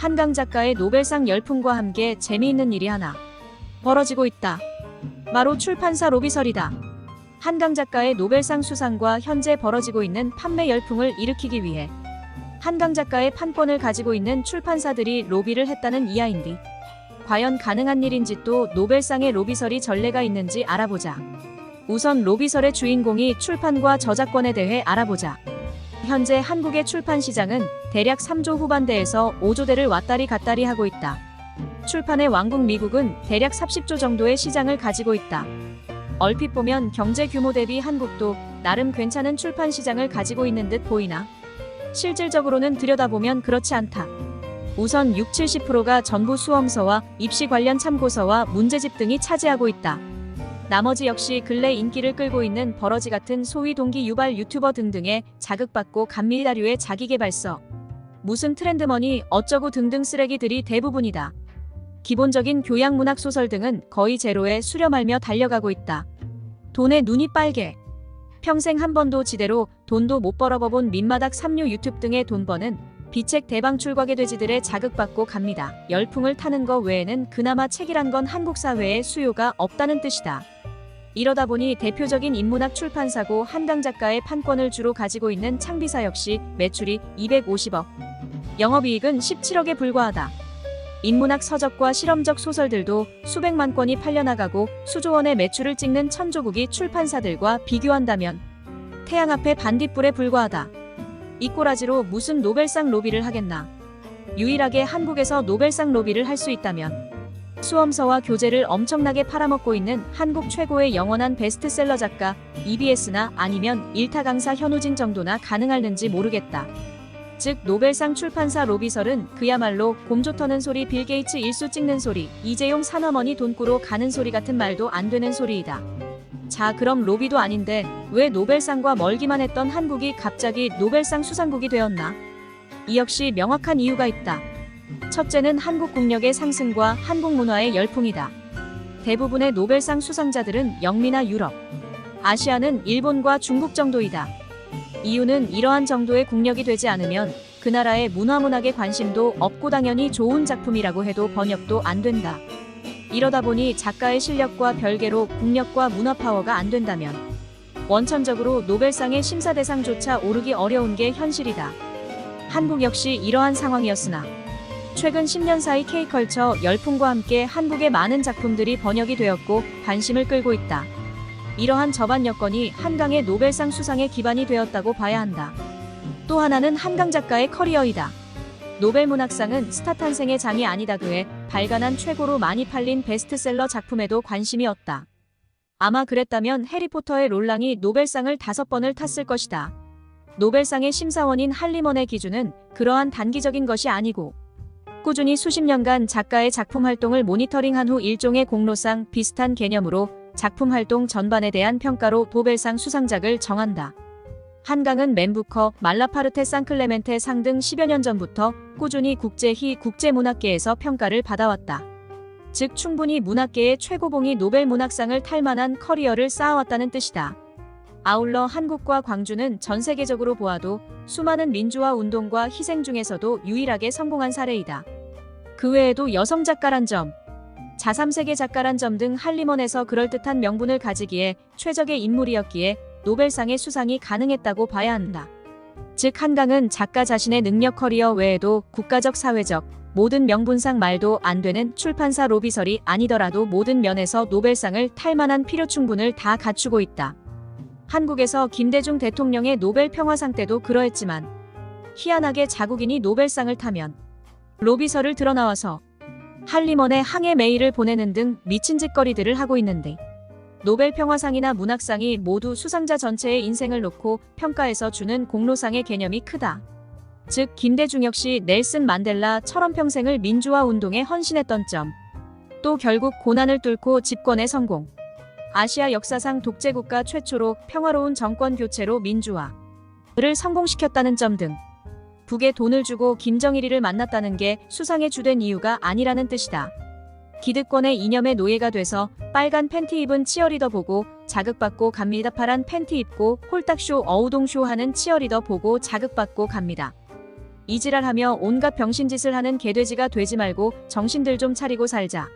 한강 작가의 노벨상 열풍과 함께 재미있는 일이 하나 벌어지고 있다. 바로 출판사 로비설이다. 한강 작가의 노벨상 수상과 현재 벌어지고 있는 판매 열풍을 일으키기 위해 한강 작가의 판권을 가지고 있는 출판사들이 로비를 했다는 이야인디. 과연 가능한 일인지 또 노벨상의 로비설이 전례가 있는지 알아보자. 우선 로비설의 주인공이 출판과 저작권에 대해 알아보자. 현재 한국의 출판 시장은 대략 3조 후반대에서 5조대를 왔다리 갔다리 하고 있다. 출판의 왕국 미국은 대략 30조 정도의 시장을 가지고 있다. 얼핏 보면 경제 규모 대비 한국도 나름 괜찮은 출판 시장을 가지고 있는 듯 보이나? 실질적으로는 들여다보면 그렇지 않다. 우선 6, 70%가 전부 수험서와 입시 관련 참고서와 문제집 등이 차지하고 있다. 나머지 역시 근래 인기를 끌고 있는 버러지 같은 소위 동기 유발 유튜버 등등의 자극받고 감미다류의 자기개발서, 무슨 트렌드머니 어쩌고 등등 쓰레기들이 대부분이다. 기본적인 교양 문학 소설 등은 거의 제로에 수렴하며 달려가고 있다. 돈에 눈이 빨개. 평생 한 번도 지대로 돈도 못 벌어본 민마닥 삼류 유튜브 등의 돈 버는 비책 대방출곽의 돼지들의 자극받고 갑니다. 열풍을 타는 것 외에는 그나마 책이란 건 한국 사회에 수요가 없다는 뜻이다. 이러다 보니 대표적인 인문학 출판사고 한강 작가의 판권을 주로 가지고 있는 창비사 역시 매출이 250억, 영업이익은 17억에 불과하다. 인문학 서적과 실험적 소설들도 수백만 권이 팔려나가고 수조 원의 매출을 찍는 천조국이 출판사들과 비교한다면 태양 앞에 반딧불에 불과하다. 이 꼬라지로 무슨 노벨상 로비를 하겠나. 유일하게 한국에서 노벨상 로비를 할 수 있다면 수험서와 교재를 엄청나게 팔아먹고 있는 한국 최고의 영원한 베스트셀러 작가 EBS나 아니면 일타 강사 현우진 정도나 가능할는지 모르겠다. 즉 노벨상 출판사 로비설은 그야말로 곰조 터는 소리 빌 게이츠 일수 찍는 소리 이재용 산어머니 돈꾸로 가는 소리 같은 말도 안 되는 소리이다. 자 그럼 로비도 아닌데 왜 노벨상과 멀기만 했던 한국이 갑자기 노벨상 수상국이 되었나? 이 역시 명확한 이유가 있다. 첫째는 한국 국력의 상승과 한국 문화의 열풍이다. 대부분의 노벨상 수상자들은 영미나 유럽, 아시아는 일본과 중국 정도이다. 이유는 이러한 정도의 국력이 되지 않으면 그 나라의 문화문학에 관심도 없고 당연히 좋은 작품이라고 해도 번역도 안 된다. 이러다 보니 작가의 실력과 별개로 국력과 문화 파워가 안 된다면 원천적으로 노벨상의 심사 대상조차 오르기 어려운 게 현실이다. 한국 역시 이러한 상황이었으나 최근 10년 사이 K컬처 열풍과 함께 한국의 많은 작품들이 번역이 되었고 관심을 끌고 있다. 이러한 저반 여건이 한강의 노벨상 수상의 기반이 되었다고 봐야 한다. 또 하나는 한강 작가의 커리어이다. 노벨 문학상은 스타 탄생의 장이 아니다 그에 발간한 최고로 많이 팔린 베스트셀러 작품에도 관심이 없다. 아마 그랬다면 해리포터의 롤랑이 노벨상을 다섯 번을 탔을 것이다. 노벨상의 심사원인 할리먼의 기준은 그러한 단기적인 것이 아니고 꾸준히 수십 년간 작가의 작품 활동을 모니터링한 후 일종의 공로상 비슷한 개념으로 작품 활동 전반에 대한 평가로 노벨상 수상작을 정한다. 한강은 맨부커, 말라파르테 상클레멘테 상 등 10여 년 전부터 꾸준히 국제희 국제문학계에서 평가를 받아왔다. 즉 충분히 문학계의 최고봉이 노벨 문학상을 탈 만한 커리어를 쌓아왔다는 뜻이다. 아울러 한국과 광주는 전 세계적으로 보아도 수많은 민주화 운동과 희생 중에서도 유일하게 성공한 사례이다. 그 외에도 여성 작가란 점, 자3세계 작가란 점등 할리먼에서 그럴듯한 명분을 가지기에 최적의 인물이었기에 노벨상의 수상이 가능했다고 봐야 한다. 즉 한강은 작가 자신의 능력 커리어 외에도 국가적 사회적 모든 명분상 말도 안 되는 출판사 로비설이 아니더라도 모든 면에서 노벨상을 탈 만한 필요 충분을 다 갖추고 있다. 한국에서 김대중 대통령의 노벨 평화상 때도 그러했지만 희한하게 자국인이 노벨상을 타면 로비설을 드러나와서 할리먼의 항해 메일을 보내는 등 미친 짓거리들을 하고 있는데 노벨 평화상이나 문학상이 모두 수상자 전체의 인생을 놓고 평가해서 주는 공로상의 개념이 크다. 즉 김대중 역시 넬슨 만델라처럼 평생을 민주화 운동에 헌신했던 점. 또 결국 고난을 뚫고 집권에 성공. 아시아 역사상 독재국가 최초로 평화로운 정권 교체로 민주화를 성공시켰다는 점 등. 북에 돈을 주고 김정일이를 만났다는 게 수상의 주된 이유가 아니라는 뜻이다. 기득권의 이념의 노예가 돼서 빨간 팬티 입은 치어리더 보고 자극받고 갑니다. 파란 팬티 입고 홀딱쇼 어우동쇼 하는 치어리더 보고 자극받고 갑니다. 이지랄하며 온갖 병신짓을 하는 개돼지가 되지 말고 정신들 좀 차리고 살자.